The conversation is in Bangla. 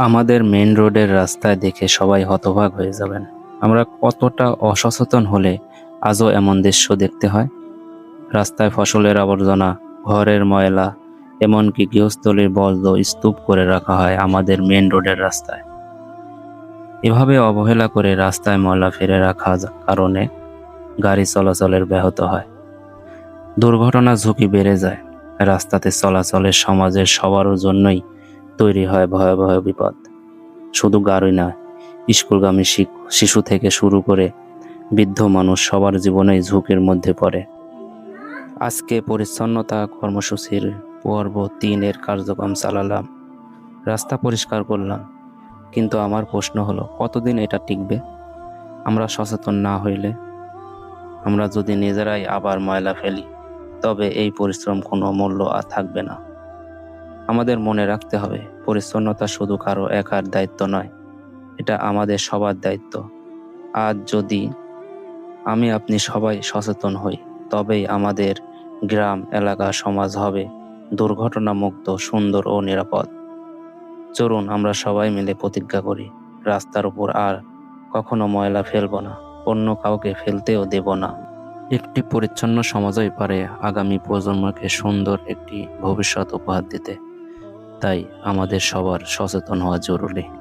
আমাদের মেন রোডের রাস্তায় দেখে সবাই হতবাক হয়ে যাবেন। আমরা কতটা অসচেতন হলে আজও এমন দৃশ্য দেখতে হয়? রাস্তায় ফসলের আবর্জনা, ঘরের ময়লা, এমনকি গৃহস্থলীর বর্জ্য স্তূপ করে রাখা হয় আমাদের মেন রোডের রাস্তায়। এভাবে অবহেলা করে রাস্তায় ময়লা ফেলে রাখা কারণে গাড়ি চলাচলের ব্যাহত হয়। দুর্ঘটনার ঝুঁকি বেড়ে যায়। রাস্তাতে চলাচলের সমাজের সবার জন্যই তৈরি হয় ভয়াবহ বিপদ। শুধু গাড়ি নয়, স্কুলগামী শিশু থেকে শুরু করে বৃদ্ধ মানুষ সবার জীবনেই ঝুঁকির মধ্যে পড়ে। আজকে পরিচ্ছন্নতা কর্মসূচির পর্ব তিনের কার্যক্রম চালালাম, রাস্তা পরিষ্কার করলাম। কিন্তু আমার প্রশ্ন হলো, কতদিন এটা টিকবে? আমরা সচেতন না হইলে, আমরা যদি নিজেরাই আবার ময়লা ফেলি, তবে এই পরিশ্রম কোনো মূল্য আর থাকবে না। আমাদের মনে রাখতে হবে, পরিচ্ছন্নতা শুধু কারও একার দায়িত্ব নয়, এটা আমাদের সবার দায়িত্ব। আজ যদি আমি আপনি সবাই সচেতন হই, তবেই আমাদের গ্রাম, এলাকা, সমাজ হবে দুর্ঘটনা মুক্ত সুন্দর ও নিরাপদ। চলুন আমরা সবাই মিলে প্রতিজ্ঞা করি, রাস্তার উপর আর কখনো ময়লা ফেলব না, অন্য কাউকে ফেলতেও দেব না। একটি পরিচ্ছন্ন সমাজই পারে আগামী প্রজন্মকে সুন্দর একটি ভবিষ্যৎ উপহার দিতে। তাই আমাদের সবার সচেতন হওয়া জরুরি।